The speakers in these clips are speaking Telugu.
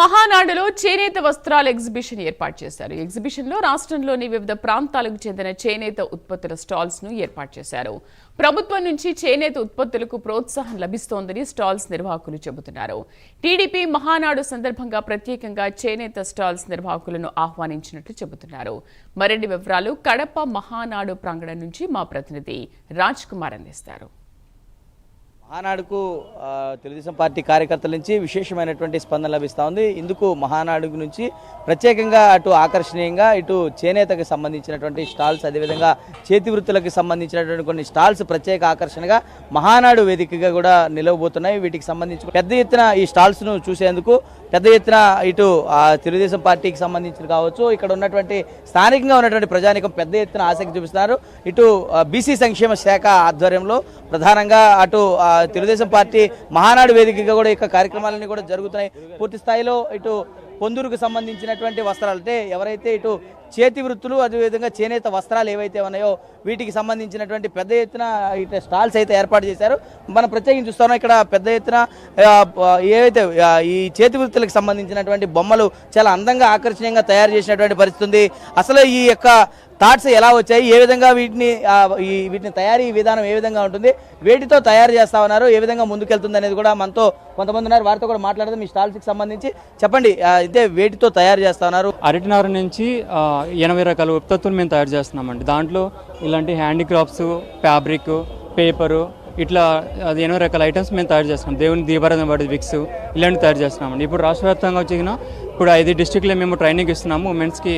మహానాడులో చేనేత వస్త్రాల ఎగ్జిబిషన్ ఏర్పాటు చేశారు. ఎగ్జిబిషన్లో ఎగ్జిబిషన్లో రాష్ట్రంలోని వివిధ ప్రాంతాలకు చెందిన చేనేత ఉత్పత్తుల స్టాల్స్ను ఏర్పాటు చేశారు. ప్రభుత్వం నుంచి చేనేత ఉత్పత్తులకు ప్రోత్సాహం లభిస్తోందని స్టాల్స్ నిర్వాహకులు చెబుతున్నారు. టీడీపీ మహానాడు సందర్భంగా ప్రత్యేకంగా చేనేత స్టాల్స్ నిర్వాహకులను ఆహ్వానించినట్లు చెబుతున్నారు. మరిన్ని వివరాలు కడప మహానాడు ప్రాంగణం నుంచి మా ప్రతినిధి రాజ్ కుమార్ అందిస్తారు. మహానాడుకు తెలుగుదేశం పార్టీ కార్యకర్తల నుంచి విశేషమైనటువంటి స్పందన లభిస్తూ ఉంది. ఇందుకు మహానాడు నుంచి ప్రత్యేకంగా అటు ఆకర్షణీయంగా ఇటు చేనేతకు సంబంధించినటువంటి స్టాల్స్ అదేవిధంగా చేతి వృత్తులకు సంబంధించినటువంటి కొన్ని స్టాల్స్ ప్రత్యేక ఆకర్షణగా మహానాడు వేదికగా కూడా నిలవబోతున్నాయి. వీటికి సంబంధించి పెద్ద ఎత్తున ఈ స్టాల్స్ను చూసేందుకు పెద్ద ఎత్తున ఇటు తెలుగుదేశం పార్టీకి సంబంధించిన కావచ్చు ఇక్కడ ఉన్నటువంటి స్థానికంగా ఉన్నటువంటి ప్రజానికం పెద్ద ఎత్తున ఆసక్తి చూపిస్తున్నారు. ఇటు బీసీ సంక్షేమ శాఖ ఆధ్వర్యంలో ప్రధానంగా అటు తెలుగుదేశం పార్టీ మహానాడు వేదికగా కూడా ఇక కార్యక్రమాలన్నీ కూడా జరుగుతున్నాయి. పూర్తి స్థాయిలో ఇటు పొందూరుకు సంబంధించినటువంటి వస్త్రాలు. అంటే ఎవరైతే ఇటు చేతి వృత్తులు అదేవిధంగా చేనేత వస్త్రాలు ఏవైతే ఉన్నాయో వీటికి సంబంధించినటువంటి పెద్ద ఎత్తున ఇటు స్టాల్స్ అయితే ఏర్పాటు చేశారు. మనం ప్రత్యేకించి చూస్తున్నాం ఇక్కడ పెద్ద ఎత్తున ఏవైతే ఈ చేతి వృత్తులకు సంబంధించినటువంటి బొమ్మలు చాలా అందంగా ఆకర్షణీయంగా తయారు చేసినటువంటి పరిస్థితి ఉంది. అసలు ఈ యొక్క థాట్స్ ఎలా వచ్చాయి ఏ విధంగా వీటిని ఈ వీటిని తయారీ విధానం ఏ విధంగా ఉంటుంది వేటితో తయారు చేస్తా ఉన్నారు ఏ విధంగా ముందుకెళ్తుంది అనేది కూడా మనతో కొంతమంది ఉన్నారు వారితో కూడా మాట్లాడదాం మీ స్టాల్స్కి సంబంధించి. చెప్పండి అయితే వేటితో తయారు చేస్తా ఉన్నారు. అరటినార నుంచి ఎనభై రకాల ఉత్పత్తులు మేము తయారు చేస్తున్నామండి. దాంట్లో ఇలాంటి హ్యాండీక్రాఫ్ట్స్ ఫ్యాబ్రిక్ పేపరు ఇట్లా అది ఎన్నో రకాల ఐటమ్స్ మేము తయారు చేస్తున్నాం. దేవుని దీపారాధన వాడి విక్స్ ఇలాంటివి తయారు చేస్తున్నామండి. ఇప్పుడు రాష్ట్ర వ్యాప్తంగా వచ్చిన ఇప్పుడు ఐదు డిస్టిక్లో మేము ట్రైనింగ్ ఇస్తున్నాము. ఉమెన్స్కి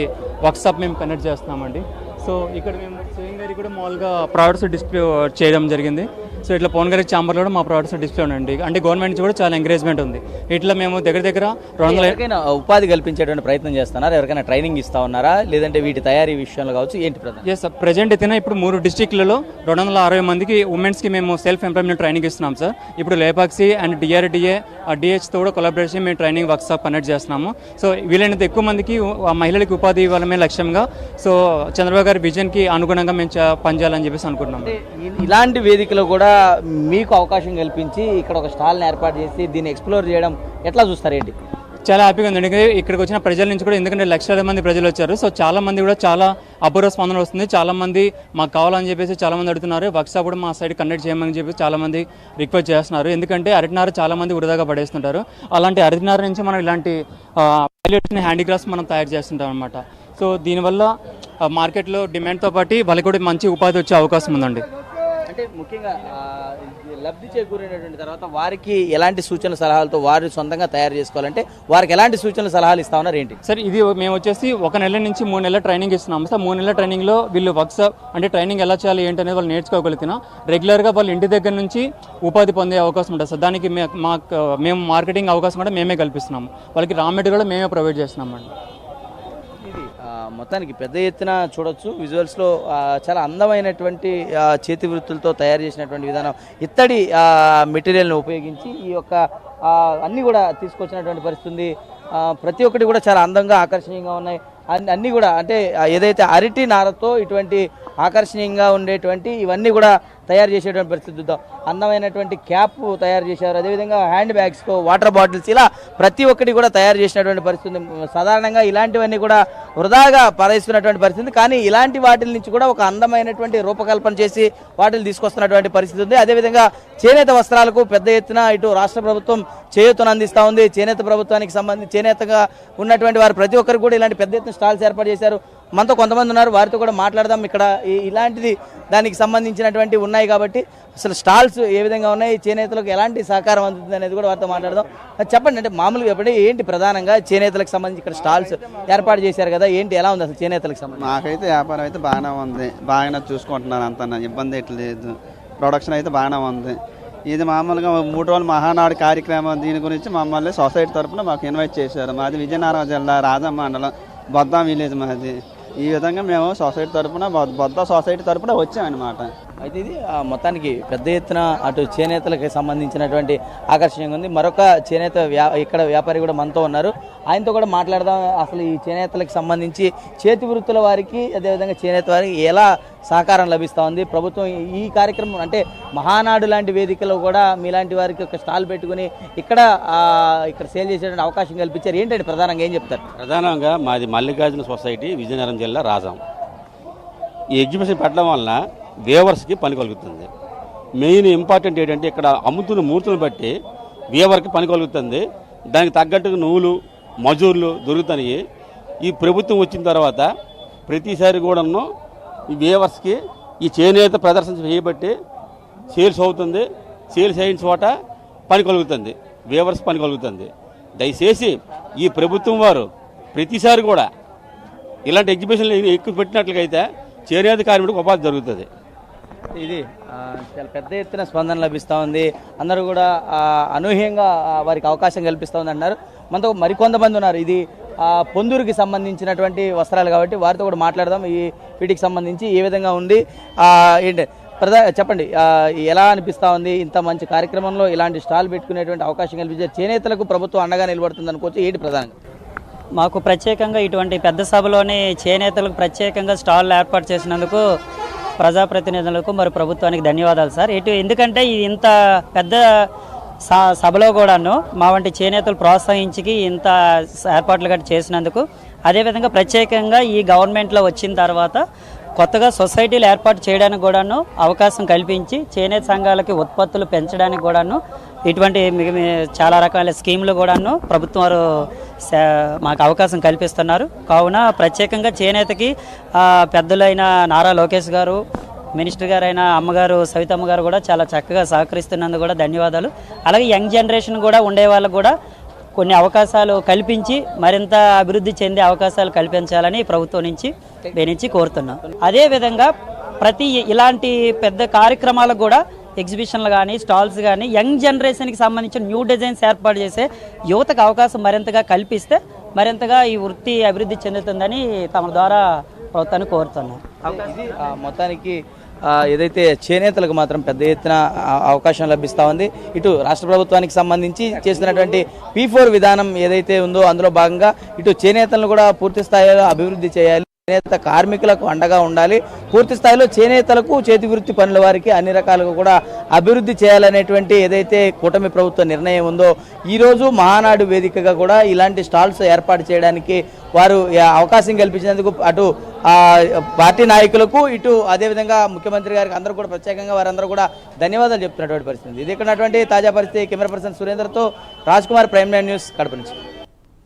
వర్క్షాప్ మేము కండక్ట్ చేస్తున్నామండి. సో ఇక్కడ మేము స్వయం గారికి కూడా మామూలుగా ప్రోడక్ట్స్ డిస్ప్లే చేయడం జరిగింది. సో ఇట్లా పవన్ గారి ఛాంబర్లో కూడా మా ప్రోడక్ట్స్ డిస్ప్లే ఉండండి. అంటే గవర్నమెంట్ నుంచి కూడా చాలా ఎంకరేజ్మెంట్ ఉంది. ఇట్లా మేము దగ్గర దగ్గర రెండు వందల ఎవరికైనా ఉపాధి కల్పించేటువంటి ప్రయత్నం చేస్తున్నారా? ఎవరికైనా ట్రైనింగ్ ఇస్తా ఉన్నారా లేదంటే వీటి తయారీ విషయంలో కావచ్చు ఏంటి ఎస్ సార్ ప్రజెంట్ అయితే ఇప్పుడు మూడు డిస్టిక్లలో రెండు వందల అరవై మందికి ఉమెన్స్కి మేము సెల్ఫ్ ఎంప్లాయ్మెంట్ ట్రైనింగ్ ఇస్తున్నాం సార్ ఇప్పుడు లేపాక్సీ అండ్ డిఆర్డిఏ డిహెచ్తో కూడా కొలాబరేషన్ మేము ట్రైనింగ్ వర్క్షాప్ కండక్ట్ చేస్తున్నాము. సో వీలైనంత ఎక్కువ మందికి ఆ మహిళలకు ఉపాధి ఇవ్వాలమే లక్ష్యంగా సో చంద్రబాబు గారి విజన్కి అనుగుణంగా మేము పనిచేయాలని చెప్పేసి ఇ- ఇలాంటి వేదికలో కూడా మీకు అవకాశం కల్పించి ఇక్కడ ఒక స్టాల్ని ఏర్పాటు చేసి దీన్ని ఎక్స్ప్లోర్ చేయడం ఎట్లా చూస్తారు ఏంటి? చాలా హ్యాపీగా ఉంది. ఎందుకంటే ఇక్కడికి వచ్చిన ప్రజల నుంచి కూడా ఎందుకంటే లక్షల మంది ప్రజలు వచ్చారు. సో చాలా మంది కూడా చాలా అపూర్వ స్పందన వస్తుంది. చాలా మంది మాకు కావాలని చెప్పేసి చాలా మంది అడుగుతున్నారు. వర్క్షాప్ కూడా మా సైడ్ కండక్ట్ చేయమని చెప్పి చాలా మంది రిక్వెస్ట్ చేస్తున్నారు. ఎందుకంటే అరటినారు చాలా మంది వృధాగా పడేస్తుంటారు. అలాంటి అరటినారు నుంచి మనం ఇలాంటి హ్యాండీక్రాఫ్ట్స్ మనం తయారు చేస్తుంటాం అనమాట సో దీనివల్ల మార్కెట్లో డిమాండ్తో పాటు వాళ్ళకి కూడా మంచి ఉపాధి వచ్చే అవకాశం ఉందండి. అంటే ముఖ్యంగా లబ్ధి చేకూరినటువంటి తర్వాత వారికి ఎలాంటి సూచన సలహాలతో వారు సొంతంగా తయారు చేసుకోవాలంటే వారికి ఎలాంటి సూచనలు సలహాలు ఇస్తా ఉన్నారు ఏంటి? సార్ ఇది మేము వచ్చేసి ఒక నెల నుంచి మూడు నెలల ట్రైనింగ్ ఇస్తున్నాము సార్. మూడు నెలల ట్రైనింగ్లో వీళ్ళు వర్క్స్ అంటే ట్రైనింగ్ ఎలా చేయాలి ఏంటి అనేది వాళ్ళు నేర్చుకోగలుగుతున్నా. రెగ్యులర్గా వాళ్ళు ఇంటి దగ్గర నుంచి ఉపాధి పొందే అవకాశం ఉంటుంది సార్. దానికి మే- మాకు మేము మార్కెటింగ్ అవకాశం కూడా మేమే కల్పిస్తున్నాము. వాళ్ళకి రా మెటీరియల్ కూడా మేమే ప్రొవైడ్ చేస్తున్నాం అండి మొత్తానికి పెద్ద ఎత్తున చూడొచ్చు. విజువల్స్లో చాలా అందమైనటువంటి చేతి వృత్తులతో తయారు చేసినటువంటి విధానం. ఇత్తడి మెటీరియల్ని ఉపయోగించి ఈ యొక్క అన్నీ కూడా తీసుకొచ్చినటువంటి పరిస్థితి ప్రతి ఒక్కటి కూడా చాలా అందంగా ఆకర్షణీయంగా ఉన్నాయి. అన్ని అన్నీ కూడా అంటే ఏదైతే అరటి నారతో ఇటువంటి ఆకర్షణీయంగా ఉండేటువంటి ఇవన్నీ కూడా తయారు చేసేటువంటి పరిస్థితి చూద్దాం. అందమైనటువంటి క్యాప్ తయారు చేశారు. అదేవిధంగా హ్యాండ్ బ్యాగ్స్తో వాటర్ బాటిల్స్ ఇలా ప్రతి ఒక్కటి కూడా తయారు చేసినటువంటి పరిస్థితి సాధారణంగా ఇలాంటివన్నీ కూడా వృధాగా పారేస్తున్నటువంటి పరిస్థితి కానీ ఇలాంటి వాటిల నుంచి కూడా ఒక అందమైనటువంటి రూపకల్పన చేసి వాటిని తీసుకొస్తున్నటువంటి పరిస్థితి ఉంది. అదేవిధంగా చేనేత వస్త్రాలకు పెద్ద ఎత్తున ఇటు రాష్ట్ర ప్రభుత్వం చేయూతను అందిస్తూ ఉంది. చేనేత ప్రభుత్వానికి సంబంధించి చేనేతగా ఉన్నటువంటి వారు ప్రతి ఒక్కరు కూడా ఇలాంటి పెద్ద ఎత్తున స్టాల్స్ ఏర్పాటు చేశారు. మనతో కొంతమంది ఉన్నారు. వారితో కూడా మాట్లాడదాం. ఇక్కడ ఇలాంటిది దానికి సంబంధించినటువంటి ఉన్నాయి కాబట్టి అసలు స్టాల్స్ ఏ విధంగా ఉన్నాయి చేనేతలకు ఎలాంటి సహకారం అందుతుంది అనేది కూడా వారితో మాట్లాడదాం. చెప్పండి అంటే మామూలుగా చెప్పండి ఏంటి ప్రధానంగా చేనేతలకు సంబంధించి ఇక్కడ స్టాల్స్ ఏర్పాటు చేశారు కదా ఏంటి ఎలా ఉంది అసలు చేనేతలకు సంబంధించి? మాకైతే వ్యాపారం అయితే బాగానే ఉంది. బాగానే చూసుకుంటున్నాను అంత ఇబ్బంది ఎట్లేదు లేదు. ప్రొడక్షన్ అయితే బాగానే ఉంది. ఇది మామూలుగా మూడు రోజుల మహానాడు కార్యక్రమం దీని గురించి మమ్మల్ని సొసైటీ తరపున మాకు ఇన్వైట్ చేశారు. మాది విజయనగరం జిల్లా రాజా మండలం బొద్దాం విలేజ్ మాది. ఈ విధంగా మేము సొసైటీ తరపున బొ- బొద్ద సొసైటీ తరపున వచ్చామన్నమాట. అయితే ఇది ఆ, మొత్తానికి పెద్ద ఎత్తున అటు చేనేతలకు సంబంధించినటువంటి ఆకర్షణీయంగా ఉంది. మరొక చేనేత వ్యా ఇక్కడ వ్యాపారి కూడా మనతో ఉన్నారు. ఆయనతో కూడా మాట్లాడదాం. అసలు ఈ చేనేతలకు సంబంధించి చేతి వృత్తుల వారికి అదేవిధంగా చేనేత వారికి ఎలా సహకారం లభిస్తూ ఉంది. ప్రభుత్వం ఈ కార్యక్రమం అంటే మహానాడు లాంటి వేదికలో కూడా మీలాంటి వారికి ఒక స్టాల్ పెట్టుకుని ఇక్కడ ఇక్కడ సేల్ చేసేటువంటి అవకాశం కల్పించారు. ఏంటంటే ప్రధానంగా ఏం చెప్తారు? ప్రధానంగా మాది మల్లికార్జున సొసైటీ విజయనగరం జిల్లా రాజాం. ఈ ఎగ్జిబిషన్ పెట్టడం వలన వేవర్స్కి పని కలుగుతుంది. మెయిన్ ఇంపార్టెంట్ ఏంటంటే ఇక్కడ అమ్ముతున్న మూర్తులను బట్టి వేవర్కి పని కలుగుతుంది. దానికి తగ్గట్టుగా నువ్వులు మజూర్లు దొరుకుతాయి. ఈ ప్రభుత్వం వచ్చిన తర్వాత ప్రతిసారి కూడాను ఈ వేవర్స్కి ఈ చేనేత ప్రదర్శన చేయబట్టి సేల్స్ అవుతుంది. సేల్స్ అయిన చోట పని కలుగుతుంది. వేవర్స్ పని కలుగుతుంది. దయచేసి ఈ ప్రభుత్వం వారు ప్రతిసారి కూడా ఇలాంటి ఎగ్జిబిషన్లు ఎక్కువ పెట్టినట్లయితే చేనేత కార్మికుడికి ఉపాధి జరుగుతుంది. ఇది చాలా పెద్ద ఎత్తున స్పందన లభిస్తూ ఉంది. అందరూ కూడా అనూహ్యంగా వారికి అవకాశం కల్పిస్తూ ఉంది అన్నారు మనతో మరికొంతమంది ఉన్నారు. ఇది పొందూరుకి సంబంధించినటువంటి వస్త్రాలు కాబట్టి వారితో కూడా మాట్లాడదాం. ఈ వీటికి సంబంధించి ఏ విధంగా ఉంది? ఏంటి? ప్రధా చెప్పండి. ఎలా అనిపిస్తూ ఉంది? ఇంత మంచి కార్యక్రమంలో ఇలాంటి స్టాల్ పెట్టుకునేటువంటి అవకాశం కల్పించే చేనేతలకు ప్రభుత్వం అండగా నిలబడుతుంది అనుకోవచ్చు. ఏంటి ప్రధానంగా? మాకు ప్రత్యేకంగా ఇటువంటి పెద్ద సభలోని చేనేతలకు ప్రత్యేకంగా స్టాల్ ఏర్పాటు చేసినందుకు ప్రజాప్రతినిధులకు మరి ప్రభుత్వానికి ధన్యవాదాలు సార్. ఇటు ఎందుకంటే ఇది ఇంత పెద్ద సభలో కూడాను మా వంటి చేనేతలు ప్రోత్సహించి ఇంత ఏర్పాట్లు గట్టి చేసినందుకు అదేవిధంగా ప్రత్యేకంగా ఈ గవర్నమెంట్లో వచ్చిన తర్వాత కొత్తగా సొసైటీలు ఏర్పాటు చేయడానికి కూడాను అవకాశం కల్పించి చేనేత సంఘాలకి ఉత్పత్తులు పెంచడానికి కూడాను ఇటువంటి మిగ మీ- చాలా రకాల స్కీములు కూడాను ప్రభుత్వం వారు మాకు అవకాశం కల్పిస్తున్నారు. కావున ప్రత్యేకంగా చేనేతకి పెద్దలైన నారా లోకేష్ గారు మినిస్టర్ గారైన అమ్మగారు సవితమ్మ గారు కూడా చాలా చక్కగా సహకరిస్తున్నందుకు కూడా ధన్యవాదాలు. అలాగే యంగ్ జనరేషన్ కూడా ఉండే వాళ్ళకు కూడా కొన్ని అవకాశాలు కల్పించి మరింత అభివృద్ధి చెందే అవకాశాలు కల్పించాలని ప్రభుత్వం నుంచి వేణించి కోరుతున్నాం. అదేవిధంగా ప్రతి ఇలాంటి పెద్ద కార్యక్రమాలకు కూడా ఎగ్జిబిషన్లు కానీ స్టాల్స్ కానీ యంగ్ జనరేషన్కి సంబంధించిన న్యూ డిజైన్స్ ఏర్పాటు చేసే యువతకు అవకాశం మరింతగా కల్పిస్తే మరింతగా ఈ వృత్తి అభివృద్ధి చెందుతుందని తమ ద్వారా ప్రభుత్వాన్ని కోరుతున్నాం. మొత్తానికి ఏదైతే చేనేతలకు మాత్రం పెద్ద ఎత్తున అవకాశం లభిస్తూ ఉంది. ఇటు రాష్ట్ర ప్రభుత్వానికి సంబంధించి చేస్తున్నటువంటి పీ ఫోర్ విధానం ఏదైతే ఉందో అందులో భాగంగా ఇటు చేనేతలను కూడా పూర్తి స్థాయిలో అభివృద్ధి చేయాలి. చేనేత కార్మికులకు అండగా ఉండాలి. పూర్తి స్థాయిలో చేనేతలకు చేతి వృత్తి పనుల వారికి అన్ని రకాలుగా కూడా అభివృద్ధి చేయాలనేటువంటి ఏదైతే కూటమి ప్రభుత్వ నిర్ణయం ఉందో ఈరోజు మహానాడు వేదికగా కూడా ఇలాంటి స్టాల్స్ ఏర్పాటు చేయడానికి వారు అవకాశం కల్పించినందుకు అటు పార్టీ నాయకులకు ఇటు అదేవిధంగా ముఖ్యమంత్రి గారికి అందరూ కూడా ప్రత్యేకంగా వారందరూ కూడా ధన్యవాదాలు చెప్తున్నటువంటి పరిస్థితి. ఇది ఇక్కడ తాజా పరిస్థితి. Camera person సురేందర్తో Raj Kumar Prime Nine News Kadapa నుంచి.